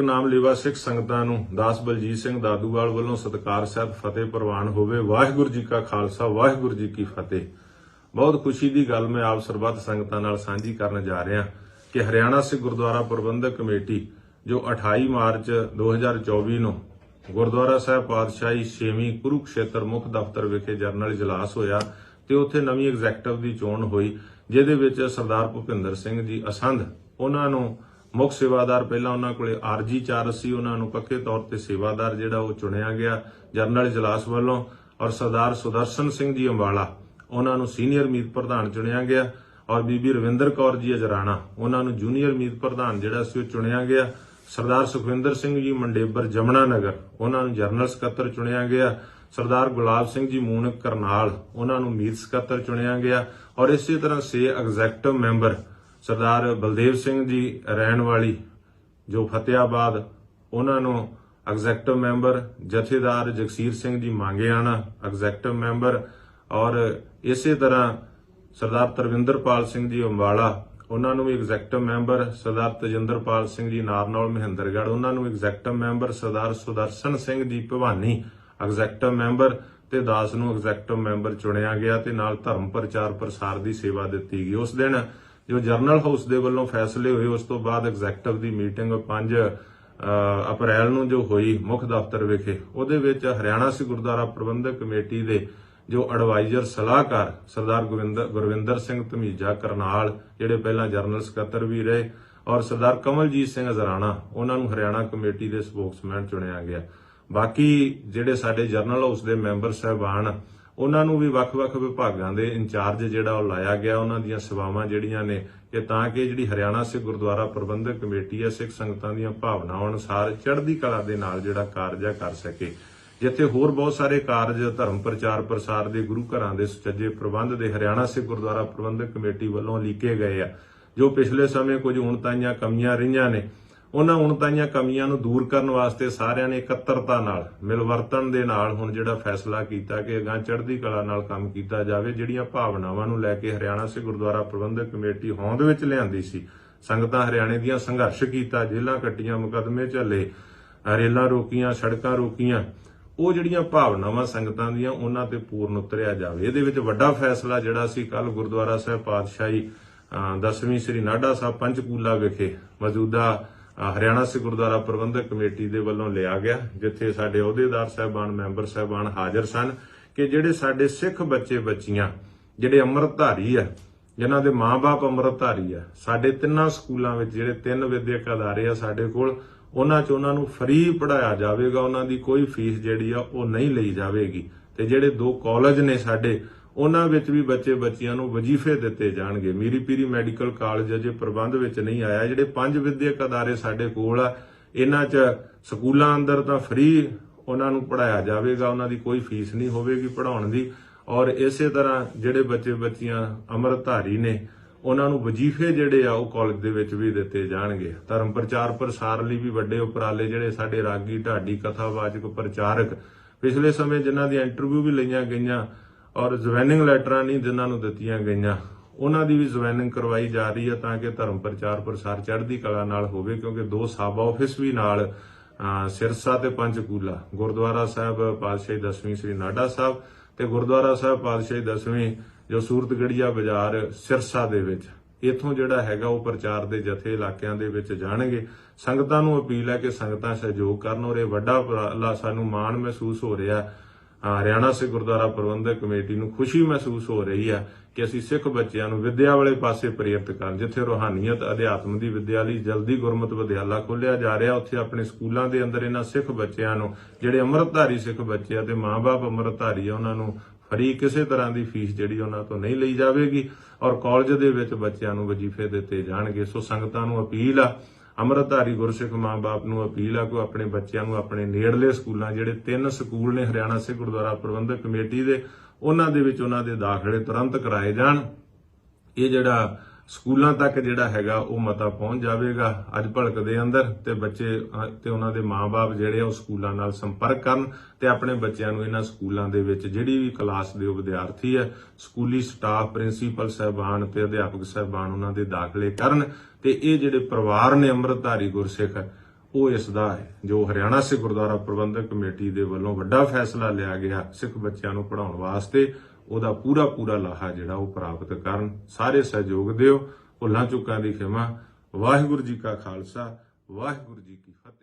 ਨਾਨਕ ਨਾਮ ਲੇਵਾ ਸਿੱਖ ਸੰਗਤਾਂ ਨੂੰ ਦਾਸ ਬਲਜੀਤ ਸਿੰਘ ਦਾਦੂਵਾਲ ਵੱਲੋਂ ਸਤਿਕਾਰ ਸਹਿਤ ਫਤਿਹ ਪ੍ਰਵਾਨ ਹੋਵੇ। ਵਾਹਿਗੁਰੂ ਜੀ ਕਾ ਖਾਲਸਾ, ਵਾਹਿਗੁਰੂ ਜੀ ਕੀ ਫਤਿਹ। ਬਹੁਤ ਖੁਸ਼ੀ ਦੀ ਗੱਲ ਮੈਂ ਆਪ ਸਰਬੱਤ ਸੰਗਤਾਂ ਨਾਲ ਸਾਂਝੀ ਕਰਨ ਜਾ ਰਿਹਾ ਕਿ ਹਰਿਆਣਾ ਸਿੱਖ ਗੁਰਦੁਆਰਾ ਪ੍ਰਬੰਧਕ ਕਮੇਟੀ, ਜੋ 28 ਮਾਰਚ 2024 ਨੂੰ ਗੁਰਦੁਆਰਾ ਸਾਹਿਬ ਪਾਤਸ਼ਾਹੀ 6ਵੀਂ ਕੁਰੂਕਸ਼ੇਤਰ ਮੁੱਖ ਦਫ਼ਤਰ ਵਿਖੇ ਜਰਨਲ ਇਜਲਾਸ ਹੋਇਆ ਤੇ ਉੱਥੇ ਨਵੀਂ ਐਗਜ਼ੈਕਟਿਵ ਦੀ ਚੋਣ ਹੋਈ, ਜਿਹਦੇ ਵਿੱਚ ਸਰਦਾਰ ਭੁਪਿੰਦਰ ਸਿੰਘ ਜੀ ਅਸੰਧ, ਉਹਨਾਂ ਨੂੰ ਮੁੱਖ ਸੇਵਾਦਾਰ ਪਹਿਲਾਂ ਉਹਨਾਂ ਕੋਲੇ ਆਰਜੀ ਚਾਰਜ ਸੀ ਉਹਨਾਂ ਨੂੰ ਪੱਕੇ ਤੌਰ ਤੇ ਸੇਵਾਦਾਰ ਜਿਹੜਾ ਉਹ ਚੁਣਿਆ ਗਿਆ, ਜਰਨਲ ਇਜਲਾਸ ਵੱਲੋਂ ਔਰ ਸਰਦਾਰ ਸੁਦਰਸ਼ਨ ਸਿੰਘ ਜੀ ਅੰਬਾਲਾ, ਉਹਨਾਂ ਨੂੰ ਸੀਨੀਅਰ ਮੀਤ ਪ੍ਰਧਾਨ ਚੁਣਿਆ ਗਿਆ ਔਰ ਬੀਬੀ ਰਵਿੰਦਰ ਕੌਰ ਜੀ ਅਜਰਾਣਾ, ਉਹਨਾਂ ਨੂੰ ਜੂਨੀਅਰ ਮੀਤ ਪ੍ਰਧਾਨ ਜਿਹੜਾ ਸੀ ਉਹ ਚੁਣਿਆ ਗਿਆ। ਸਰਦਾਰ ਸੁਖਵਿੰਦਰ ਸਿੰਘ ਜੀ ਮੰਡੇਬਰ ਜਮਨਾ ਨਗਰ, ਉਹਨਾਂ ਨੂੰ ਜਰਨਲ ਸਕੱਤਰ ਚੁਣਿਆ ਗਿਆ। ਸਰਦਾਰ ਗੁਲਾਬ ਸਿੰਘ ਜੀ ਮੂਨਕ ਕਰਨਾਲ, ਉਹਨਾਂ ਨੂੰ ਮੀਤ ਸਕੱਤਰ ਚੁਣਿਆ ਗਿਆ। ਔਰ ਇਸੇ ਤਰ੍ਹਾਂ ਸੇ ਐਗਜ਼ੈਕਟਿਵ ਮੈਂਬਰ ਸਰਦਾਰ ਬਲਦੇਵ ਸਿੰਘ ਜੀ ਰਹਿਣ ਵਾਲੀ, ਜੋ ਫਤਿਆਬਾਦ, ਉਹਨਾਂ ਨੂੰ ਐਗਜ਼ੈਕਟਿਵ ਮੈਂਬਰ ਜਥੇਦਾਰ ਜਗਸੀਰ ਸਿੰਘ ਜੀ ਮੰਗਿਆਣਾ ਐਗਜ਼ੈਕਟਿਵ ਮੈਂਬਰ ਔਰ ਇਸੇ ਤਰ੍ਹਾਂ ਸਰਦਾਰ ਤਰਵਿੰਦਰਪਾਲ ਸਿੰਘ ਜੀ ਅੰਬਾਲਾ, ਉਹਨਾਂ ਨੂੰ ਵੀ ਐਗਜ਼ੈਕਟਿਵ ਮੈਂਬਰ, ਸਰਦਾਰ ਤਜਿੰਦਰਪਾਲ ਸਿੰਘ ਜੀ ਨਾਰਨੌਲ ਮਹਿੰਦਰਗੜ੍ਹ, ਉਹਨਾਂ ਨੂੰ executive member, Sardar Sudarshan Singh ji Bhawani, executive member ਤੇ ਦਾਸ ਨੂੰ ਐਗਜ਼ੈਕਟਿਵ ਮੈਂਬਰ ਚੁਣਿਆ ਗਿਆ ਤੇ ਨਾਲ ਧਰਮ ਪ੍ਰਚਾਰ ਪ੍ਰਸਾਰ ਦੀ ਸੇਵਾ ਦਿੱਤੀ ਗਈ। ਉਸ ਦਿਨ ਜੋ ਜਰਨਲ ਹਾਊਸ ਦੇ ਵੱਲੋਂ ਫੈਸਲੇ ਹੋਏ, ਉਸ ਤੋਂ ਬਾਅਦ ਐਗਜ਼ੈਕਟਿਵ ਦੀ ਮੀਟਿੰਗ 5 ਅਪ੍ਰੈਲ ਨੂੰ ਜੋ ਹੋਈ ਮੁੱਖ ਦਫ਼ਤਰ ਵਿਖੇ, ਉਹਦੇ ਵਿੱਚ ਹਰਿਆਣਾ ਸਿੱਖ ਗੁਰਦੁਆਰਾ ਪ੍ਰਬੰਧਕ ਕਮੇਟੀ ਦੇ ਜੋ ਐਡਵਾਈਜ਼ਰ ਸਲਾਹਕਾਰ ਸਰਦਾਰ ਗੁਰਵਿੰਦਰ ਗੁਰਵਿੰਦਰ ਸਿੰਘ ਧਮੀਜਾ ਕਰਨਾਲ, ਜਿਹੜੇ ਪਹਿਲਾਂ ਜਰਨਲ ਸਕੱਤਰ ਵੀ ਰਹੇ, ਔਰ ਸਰਦਾਰ ਕਮਲਜੀਤ ਸਿੰਘ ਹਜ਼ਰਾਣਾ ਉਹਨਾਂ ਨੂੰ ਹਰਿਆਣਾ ਕਮੇਟੀ ਦੇ ਸਪੋਕਸਮੈਨ ਚੁਣਿਆ ਗਿਆ। ਬਾਕੀ ਜਿਹੜੇ ਸਾਡੇ ਜਰਨਲ ਹਾਊਸ ਦੇ ਮੈਂਬਰ ਸਹਿਬਾਨ ਉਹਨਾਂ ਨੂੰ ਵੀ ਵੱਖ-ਵੱਖ ਵਿਭਾਗਾਂ ਦੇ ਇੰਚਾਰਜ ਜਿਹੜਾ ਉਹ ਲਾਇਆ ਗਿਆ, ਉਹਨਾਂ ਦੀਆਂ ਸੇਵਾਵਾਂ ਜਿਹੜੀਆਂ ਨੇ ਕਿ ਤਾਂ ਕਿ ਜਿਹੜੀ ਹਰਿਆਣਾ ਸਿੱਖ ਗੁਰਦੁਆਰਾ ਪ੍ਰਬੰਧਕ ਕਮੇਟੀ ਹੈ, ਸਿੱਖ ਸੰਗਤਾਂ ਦੀਆਂ ਭਾਵਨਾਵਾਂ ਅਨੁਸਾਰ ਚੜ੍ਹਦੀ ਕਲਾ ਦੇ ਨਾਲ ਜਿਹੜਾ ਕਾਰਜ ਆ ਕਰ ਸਕੇ। ਜਿੱਥੇ ਹੋਰ ਬਹੁਤ ਸਾਰੇ ਕਾਰਜ ਧਰਮ ਪ੍ਰਚਾਰ ਪ੍ਰਸਾਰ ਦੇ ਗੁਰੂ ਘਰਾਂ ਦੇ ਸੁਚੱਜੇ ਪ੍ਰਬੰਧ ਦੇ ਹਰਿਆਣਾ ਸਿੱਖ ਗੁਰਦੁਆਰਾ ਪ੍ਰਬੰਧਕ ਕਮੇਟੀ ਵੱਲੋਂ ਲੀਕੇ ਗਏ ਆ, ਜੋ ਪਿਛਲੇ ਸਮੇਂ ਕੁਝ ਹੁਣ ਤਾਈਆਂ ਕਮੀਆਂ ਰਹੀਆਂ ਨੇ। ਉਹਨਾਂ ਉਣਤਾਈਆਂ ਕਮੀਆਂ ਨੂੰ ਦੂਰ ਕਰਨ ਵਾਸਤੇ ਸਾਰਿਆਂ ਨੇ ਇਕੱਤਰਤਾ ਨਾਲ ਮਿਲਵਰਤਨ ਦੇ ਨਾਲ ਹੁਣ ਜਿਹੜਾ ਫੈਸਲਾ ਕੀਤਾ ਕਿ ਅਗਾਂ ਚੜ੍ਹਦੀ ਕਲਾ ਨਾਲ ਕੰਮ ਕੀਤਾ ਜਾਵੇ ਜਿਹੜੀਆਂ ਭਾਵਨਾਵਾਂ ਨੂੰ ਲੈ ਕੇ ਹਰਿਆਣਾ ਸਿੱਖ ਗੁਰਦੁਆਰਾ ਪ੍ਰਬੰਧਕ ਕਮੇਟੀ ਹੋਂਦ ਵਿੱਚ ਲਿਆਂਦੀ ਸੀ। ਸੰਗਤਾਂ ਹਰਿਆਣੇ ਦੀਆਂ ਸੰਘਰਸ਼ ਕੀਤਾ ਜੇਲਾਂ ਕੱਟੀਆਂ ਮੁਕਦਮੇ ਝੱਲੇ ਰੇਲਾਂ ਰੋਕੀਆਂ ਸੜਕਾਂ ਰੋਕੀਆਂ। ਉਹ ਜਿਹੜੀਆਂ ਭਾਵਨਾਵਾਂ ਸੰਗਤਾਂ ਦੀਆਂ ਉਹਨਾਂ ਤੇ ਪੂਰਨ ਉਤਰਿਆ ਜਾਵੇ। ਇਹਦੇ ਵਿੱਚ ਵੱਡਾ ਫੈਸਲਾ ਜਿਹੜਾ ਸੀ ਕੱਲ ਗੁਰਦੁਆਰਾ ਸਾਹਿਬ ਪਾਤਸ਼ਾਹੀ ਅਹ, ਦਸਵੀਂ ਸ੍ਰੀ ਨਾਡਾ ਸਾਹਿਬ ਪੰਚਕੂਲਾ ਵਿਖੇ ਮੌਜੂਦਾ ਹਰਿਆਣਾ ਸਿੱਖ ਗੁਰਦੁਆਰਾ ਪ੍ਰਬੰਧਕ ਕਮੇਟੀ ਦੇ ਵੱਲੋਂ ਲਿਆ ਗਿਆ, ਜਿੱਥੇ ਸਾਡੇ ਅਹੁਦੇਦਾਰ ਸਾਹਿਬਾਨ, ਮੈਂਬਰ ਸਾਹਿਬਾਨ ਹਾਜ਼ਰ ਸਨ ਕਿ ਜਿਹੜੇ ਸਾਡੇ ਸਿੱਖ ਬੱਚੇ ਬੱਚੀਆਂ, ਜਿਹੜੇ ਅੰਮ੍ਰਿਤਧਾਰੀ ਆ, ਜਿਨ੍ਹਾਂ ਦੇ ਮਾਪੇ ਅੰਮ੍ਰਿਤਧਾਰੀ ਆ, ਸਾਡੇ ਤਿੰਨਾਂ ਸਕੂਲਾਂ ਵਿੱਚ ਜਿਹੜੇ ਤਿੰਨ ਵਿਦਿਅਕ ਅਦਾਰੇ ਆ ਸਾਡੇ ਕੋਲ, ਉਹਨਾਂ 'ਚ ਉਹਨਾਂ ਨੂੰ ਫ੍ਰੀ ਪੜਾਇਆ ਜਾਵੇਗਾ, ਉਹਨਾਂ ਦੀ ਕੋਈ ਫੀਸ ਜਿਹੜੀ ਆ ਉਹ ਨਹੀਂ ਲਈ ਜਾਵੇਗੀ। ਤੇ ਜਿਹੜੇ ਦੋ ਕਾਲਜ ਨੇ ਸਾਡੇ ਉਹਨਾਂ ਵਿੱਚ ਵੀ ਬੱਚੇ ਬੱਚੀਆਂ ਨੂੰ ਵਜ਼ੀਫੇ ਦਿੱਤੇ ਜਾਣਗੇ। ਮੀਰੀ ਪੀਰੀ ਮੈਡੀਕਲ ਕਾਲਜ ਅਜੇ ਪ੍ਰਬੰਧ ਵਿੱਚ ਨਹੀਂ ਆਇਆ। ਜਿਹੜੇ ਪੰਜ ਵਿਦਿਅਕ ਅਦਾਰੇ ਸਾਡੇ ਕੋਲ ਆ, ਇਹਨਾਂ 'ਚ ਸਕੂਲਾਂ ਅੰਦਰ ਤਾਂ ਫ੍ਰੀ ਉਹਨਾਂ ਨੂੰ ਪੜਾਇਆ ਜਾਵੇਗਾ। ਉਹਨਾਂ ਦੀ ਕੋਈ ਫੀਸ ਨਹੀਂ ਹੋਵੇਗੀ ਪੜਾਉਣ ਦੀ। ਔਰ ਇਸੇ ਤਰ੍ਹਾਂ ਜਿਹੜੇ ਬੱਚੇ ਬੱਚੀਆਂ ਅੰਮ੍ਰਿਤਧਾਰੀ ਨੇ, ਉਹਨਾਂ ਨੂੰ ਵਜ਼ੀਫੇ ਜਿਹੜੇ ਆ ਉਹ ਕਾਲਜ ਦੇ ਵਿੱਚ ਵੀ ਦਿੱਤੇ ਜਾਣਗੇ। ਧਰਮ ਪ੍ਰਚਾਰ ਪ੍ਰਸਾਰ ਲਈ ਵੀ ਵੱਡੇ ਉਪਰਾਲੇ ਜਿਹੜੇ ਸਾਡੇ ਰਾਗੀ ਢਾਡੀ ਕਥਾਵਾਚਕ ਪ੍ਰਚਾਰਕ ਪਿਛਲੇ ਸਮੇਂ ਜਿਨ੍ਹਾਂ ਦੀ ਇੰਟਰਵਿਊ ਵੀ ਲਈਆਂ ਗਈਆਂ ਔਰ ਜਵੈਨਿੰਗ ਲੈਟਰਾਂ ਨਹੀਂ ਜਿਨ੍ਹਾਂ ਨੂੰ ਦਿੱਤੀਆਂ ਗਈਆਂ, ਉਹਨਾਂ ਦੀ ਵੀ ਜਵੈਨਿੰਗ ਕਰਵਾਈ ਜਾ ਰਹੀ ਹੈ ਤਾਂ ਕਿ ਧਰਮ ਪ੍ਰਚਾਰ ਪ੍ਰਸਾਰ ਚੜ੍ਹਦੀ ਕਲਾ ਨਾਲ ਹੋਵੇ, ਕਿਉਂਕਿ ਦੋ ਸਾਬਾ ਆਫਿਸ ਵੀ ਨਾਲ ਸਿਰਸਾ ਤੇ ਪੰਚਕੂਲਾ, ਗੁਰਦੁਆਰਾ ਸਾਹਿਬ ਪਾਤਸ਼ਾਹੀ ਦਸਵੀਂ ਸ੍ਰੀ ਨਾਡਾ ਸਾਹਿਬ ਤੇ ਗੁਰਦੁਆਰਾ ਸਾਹਿਬ ਪਾਤਸ਼ਾਹੀ ਦਸਵੀਂ ਜੋ ਸੂਰਤਗੜੀਆ ਬਾਜ਼ਾਰ ਸਿਰਸਾ ਦੇ ਵਿੱਚ। ਇਥੋਂ ਜਿਹੜਾ ਹੈਗਾ ਉਹ ਪ੍ਰਚਾਰ ਦੇ ਜਥੇ ਇਲਾਕਿਆਂ ਦੇ ਵਿੱਚ ਜਾਣਗੇ। ਸੰਗਤਾਂ ਨੂੰ ਅਪੀਲ ਹੈ ਕਿ ਸੰਗਤਾਂ ਸਹਿਯੋਗ ਕਰਨ ਔਰ ਇਹ ਵੱਡਾ ਉਪਰਾਲਾ ਸਾਨੂੰ ਮਾਣ ਮਹਿਸੂਸ ਹੋ ਰਿਹਾ ਹਰਿਆਣਾ ਸਿੱਖ ਗੁਰਦੁਆਰਾ ਪ੍ਰਬੰਧਕ ਕਮੇਟੀ ਨੂੰ ਖੁਸ਼ੀ ਮਹਿਸੂਸ ਹੋ ਰਹੀ ਹੈ ਕਿ ਅਸੀਂ ਸਿੱਖ ਬੱਚਿਆਂ ਨੂੰ ਵਿਦਿਆ ਵਾਲੇ ਪਾਸੇ ਪ੍ਰੇਰਿਤ ਕਰਨ, ਜਿੱਥੇ ਰੋਹਾਨੀਅਤ, ਅਧਿਆਤਮ ਦੀ ਵਿਦਿਆ ਲਈ ਜਲਦੀ ਗੁਰਮਤਿ ਵਿਦਿਆਲਾ ਖੋਲਿਆ ਜਾ ਰਿਹਾ, ਉੱਥੇ ਆਪਣੇ ਸਕੂਲਾਂ ਦੇ ਅੰਦਰ ਇਹਨਾਂ ਸਿੱਖ ਬੱਚਿਆਂ ਨੂੰ, ਜਿਹੜੇ ਅੰਮ੍ਰਿਤਧਾਰੀ ਸਿੱਖ ਬੱਚੇ ਆ ਤੇ ਮਾਪੇ ਅੰਮ੍ਰਿਤਧਾਰੀ ਆ, ਉਹਨਾਂ ਨੂੰ ਫਰੀ ਕਿਸੇ ਤਰ੍ਹਾਂ ਦੀ ਫੀਸ ਜਿਹੜੀ ਉਹਨਾਂ ਤੋਂ ਨਹੀਂ ਲਈ ਜਾਵੇਗੀ ਔਰ ਕਾਲਜ ਦੇ ਵਿੱਚ ਬੱਚਿਆਂ ਨੂੰ ਵਜ਼ੀਫੇ ਦਿੱਤੇ ਜਾਣਗੇ। ਸੋ ਸੰਗਤਾਂ ਨੂੰ ਅਪੀਲ ਆ ਅੰਮ੍ਰਿਤਧਾਰੀ ਗੁਰਸਿੱਖ ਮਾਂ-ਬਾਪ ਨੂੰ ਅਪੀਲ ਆ ਕਿ ਆਪਣੇ ਬੱਚਿਆਂ ਨੂੰ ਆਪਣੇ ਨੇੜਲੇ ਸਕੂਲਾਂ, ਜਿਹੜੇ ਤਿੰਨ ਸਕੂਲ ਨੇ ਹਰਿਆਣਾ ਸਿੱਖ ਗੁਰਦੁਆਰਾ ਪ੍ਰਬੰਧਕ ਕਮੇਟੀ ਦੇ, ਉਹਨਾਂ ਦੇ ਵਿੱਚ ਉਹਨਾਂ ਦੇ ਦਾਖਲੇ ਤੁਰੰਤ ਕਰਾਏ ਜਾਣ। ਇਹ ਜਿਹੜਾ ਸਕੂਲਾਂ ਤੱਕ ਜਿਹੜਾ ਹੈਗਾ ਉਹ ਮਤਾ ਪਹੁੰਚ ਜਾਵੇਗਾ। ਅੱਜ ਭਲਕ ਦੇ ਅੰਦਰ ਤੇ ਬੱਚੇ ਤੇ ਉਹਨਾਂ ਦੇ ਮਾਪੇ ਜਿਹੜੇ ਉਹ ਸਕੂਲਾਂ ਨਾਲ ਸੰਪਰਕ ਕਰਨ ਤੇ ਆਪਣੇ ਬੱਚਿਆਂ ਨੂੰ ਇਹਨਾਂ ਸਕੂਲਾਂ ਦੇ ਵਿੱਚ ਜਿਹੜੀ ਵੀ ਕਲਾਸ ਦੇ ਉਹ ਵਿਦਿਆਰਥੀ ਹੈ ਸਕੂਲੀ ਸਟਾਫ, ਪ੍ਰਿੰਸੀਪਲ ਸਹਿਬਾਨ ਤੇ ਅਧਿਆਪਕ ਸਹਿਬਾਨ ਉਹਨਾਂ ਦੇ ਦਾਖਲੇ ਕਰਨ ਤੇ ਇਹ ਜਿਹੜੇ ਪਰਿਵਾਰ ਨੇ ਅੰਮ੍ਰਿਤਧਾਰੀ ਗੁਰਸਿੱਖ, ਉਹ ਇਸ ਦਾ ਜੋ ਹਰਿਆਣਾ ਸਿੱਖ ਗੁਰਦੁਆਰਾ ਪ੍ਰਬੰਧਕ ਕਮੇਟੀ ਦੇ ਵੱਲੋਂ ਵੱਡਾ ਫੈਸਲਾ ਲਿਆ ਗਿਆ ਸਿੱਖ ਬੱਚਿਆਂ ਨੂੰ ਪੜਾਉਣ ਵਾਸਤੇ ਉਹਦਾ ਪੂਰਾ ਪੂਰਾ ਲਾਹਾ ਜਿਹੜਾ ਉਹ ਪ੍ਰਾਪਤ ਕਰਨ। ਸਾਰੇ ਸਹਿਯੋਗ ਦਿਓ। ਭੁੱਲਾਂ ਚੁੱਕਾਂ ਦੀ ਖਿਮਾ। ਵਾਹਿਗੁਰੂ ਜੀ ਕਾ ਖਾਲਸਾ। ਵਾਹਿਗੁਰੂ ਜੀ ਕੀ ਫਤਿਹ।